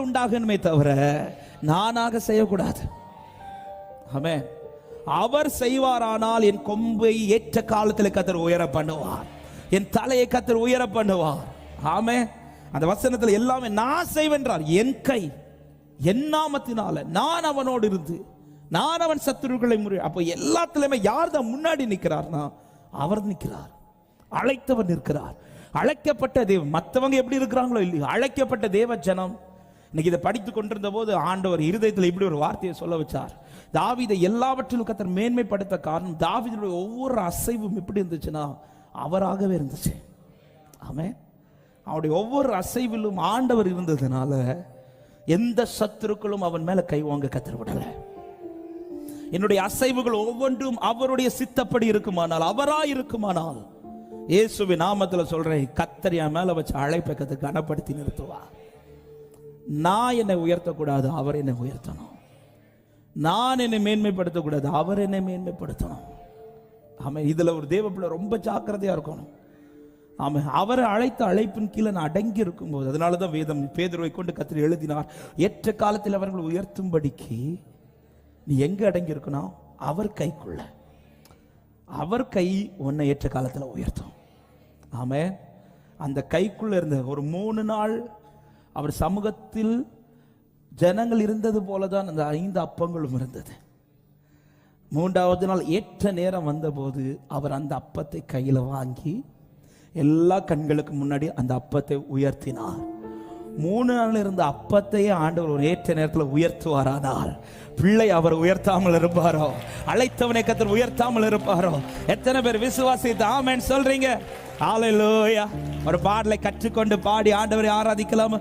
மாறுதல் உண்டாகணுமே தவிர நானாக செய்யக்கூடாது. ஆமே அவர் செய்வாரானால் என் கொம்பை ஏற்ற காலத்தில் கத்தர் உயர பண்ணுவார். என் தலையை கத்தர் உயர பண்ணுவார். ஆமே அந்த வசனத்தில் எல்லாமே நான் செய்வென்றார். என் கை என் நாமத்தினால நான் அவனோடு இருந்து நான் அவன் சத்துருக்களை முறை அப்போ எல்லாத்துலயுமே யார் தான் முன்னாடி நிற்கிறார்னா அவர் நிற்கிறார். அழைத்தவர் நிற்கிறார். அழைக்கப்பட்ட தேவன் மற்றவங்க எப்படி இருக்கிறாங்களோ இல்லையோ அழைக்கப்பட்ட தேவ ஜனம் இன்னைக்கு இதை படித்து கொண்டிருந்த போது ஆண்டவர் இருதயத்தில் இப்படி ஒரு வார்த்தையை சொல்ல வச்சார். தாவிதை எல்லாவற்றிலும் கத்தர் மேன்மைப்படுத்த காரணம் தாவிதனுடைய ஒவ்வொரு அசைவும் எப்படி இருந்துச்சுன்னா அவராகவே இருந்துச்சு. ஆமே அவருடைய ஒவ்வொரு அசைவிலும் ஆண்டவர் இருந்ததுனால எந்த சத்துருக்களும் அவன் மேல கை வாங்க கத்தர் விடல. என்னுடைய அசைவுகள் ஒவ்வொன்றும் அவருடைய சித்தப்படி இருக்குமானால் அவரா இருக்குமானால் இயேசுவின் நாமத்தில் சொல்றேன் கத்தர் என் மேல வச்சு அழைப்பை கத்து கனப்படுத்தி நிறுத்துவா நான் என்னை உயர்த்தக்கூடாது அவர் என்னை உயர்த்தணும். நான் என்னை மேன்மைப்படுத்தக்கூடாது அவர் என்னை மேன்மைப்படுத்தணும். ஆமாம் இதில் ஒரு தேவப்பிள்ளை ரொம்ப ஜாக்கிரதையாக இருக்கணும். ஆமாம் அவரை அழைத்த அழைப்பின் கீழே நான் அடங்கி இருக்கும்போது அதனால தான் வேதம் பேதுருவை கொண்டு கத்திரி எழுதினார் ஏற்ற காலத்தில் அவர்கள் உயர்த்தும்படிக்கு நீ எங்கே அடங்கி இருக்கணும் அவர் கைக்குள்ள. அவர் கை உன்னை ஏற்ற காலத்தில் உயர்த்தும். ஆமாம் அந்த கைக்குள்ளே இருந்த ஒரு மூணு நாள் அவர் சமூகத்தில் ஜனங்கள் இருந்தது போல தான் அந்த ஐந்து அப்பங்களும் இருந்தது. மூன்றாவது நாள் ஏற்ற நேரம் வந்தபோது அவர் அந்த அப்பத்தை கையில் வாங்கி எல்லா கண்களுக்கு முன்னாடி அந்த அப்பத்தை உயர்த்தினார். மூணு நாள் இருந்த அப்பத்தையே ஆண்டவர் ஒரு ஏற்ற நேரத்தில் உயர்த்துவாரானால் பிள்ளை அவர் உயர்த்தாமல் இருப்பாரோ? அழைத்தவனை கத்தர் உயர்த்தாமல் இருப்பாரோ? எத்தனை பேர் விசுவாசித்து ஆமேன்னு சொல்றீங்க? ஆலையிலோயா ஒரு பாடலை கற்றுக்கொண்டு பாடி ஆண்டவரை ஆராதிக்கலாம்?